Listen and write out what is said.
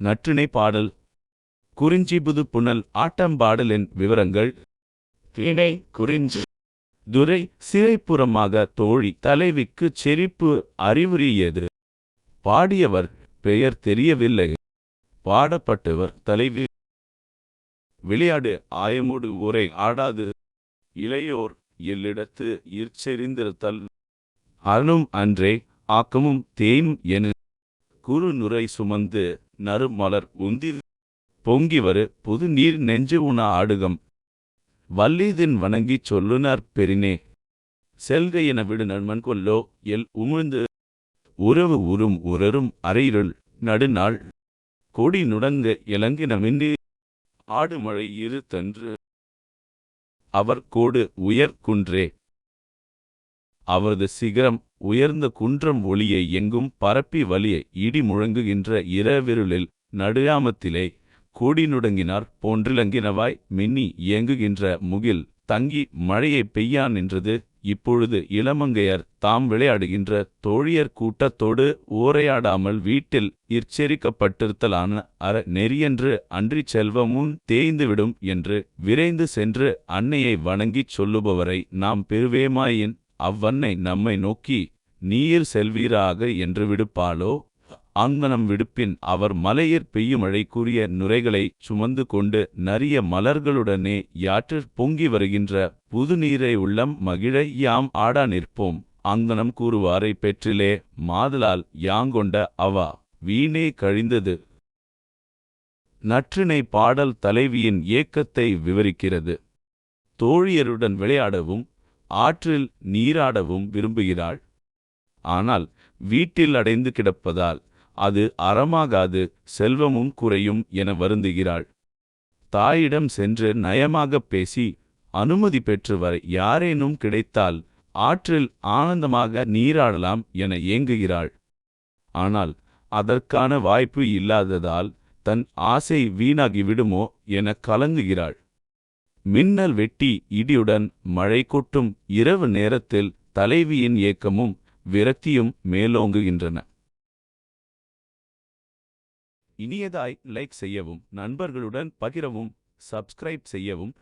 நற்றிணை பாடல். குறிஞ்சிபுது புனல் ஆட்டம்பாடலின் விவரங்கள். திணை குறிஞ்சி. துரை சிறைப்புறமாக தோழி தலைவிக்குச் செறிப்பு அறிவுரியது. பாடியவர் பெயர் தெரியவில்லை. பாடப்பட்டவர் தலைவி. விளையாடு ஆயமோடு உரை ஆடாது. இளையோர் எல்லிடத்து இற்செறிந்திருத்தல் அருணும் அன்றே ஆக்கமும் தேயும் என குறு நுரை சுமந்து நறுமலர் உந்தி பொங்கிவரு புது நீர் நெஞ்சு உண ஆடுகம். வல்லீதின் வணங்கிச் சொல்லுனர் பெரினே செல்க என விடு நண்மன் கொல்லோ எல் உமிழ்ந்து உறவு உறும் உரரும் அரையிருள் நடுநாள். கொடி நுடங்க இலங்கினமின்றி ஆடுமழை இரு தன்று. அவர் கோடு உயர் குன்றே. அவரது சிகரம் உயர்ந்த குன்றம் ஒளியை எங்கும் பரப்பி வலிய இடி முழங்குகின்ற இரவிருளில் நடுயாமத்திலே கூடி நுடங்கினார் போன்றிலங்கினவாய் மின்னி இயங்குகின்ற முகில் தங்கி மழையை பெய்யா நின்றது. இப்பொழுது இளமங்கையர் தாம் விளையாடுகின்ற தோழியர் கூட்டத்தோடு ஓரையாடாமல் வீட்டில் இற்செரிக்கப்பட்டிருத்தலான அற நெறியென்று அன்றிச் செல்வமும் தேய்ந்துவிடும் என்று விரைந்து சென்று அன்னையை வணங்கிச் சொல்லுபவரை நாம் பெறுவேமாயின் அவ்வன்னை நம்மை நோக்கி நீர் செல்வீராக என்று விடுப்பாளோ? அங்ஙனம் விடுப்பின் அவர் மலையிற் பெய்யுமழை கூறிய நுரைகளை சுமந்து கொண்டு நரிய மலர்களுடனே யாற்றிற் பொங்கி வருகின்ற புதுநீரை உள்ளம் மகிழ யாம் ஆடா நிற்போம். அங்ஙனம் கூறுவாரை பெற்றிலே மாதலால் யாங்கொண்ட அவா? வீணே கழிந்தது. நற்றினை பாடல் தலைவியின் ஏக்கத்தை விவரிக்கிறது. தோழியருடன் விளையாடவும் ஆற்றில் நீராடவும் விரும்புகிறாள். ஆனால் வீட்டில் அடைந்து கிடப்பதால் அது அறமாகாது செல்வமும் குறையும் என வருந்துகிறாள். தாயிடம் சென்று நயமாகப் பேசி அனுமதி பெற்று வர யாரேனும் கிடைத்தால் ஆற்றில் ஆனந்தமாக நீராடலாம் என ஏங்குகிறாள். ஆனால் அதற்கான வாய்ப்பு இல்லாததால் தன் ஆசை வீணாகிவிடுமோ என கலங்குகிறாள். மின்னல் வெட்டி இடியுடன் மழை கொட்டும் இரவு நேரத்தில் தலைவியின் ஏக்கமும் விரக்தியும் மேலோங்குகின்றன. இனியதாய் லைக் செய்யவும் நண்பர்களுடன் பகிரவும் சப்ஸ்கிரைப் செய்யவும்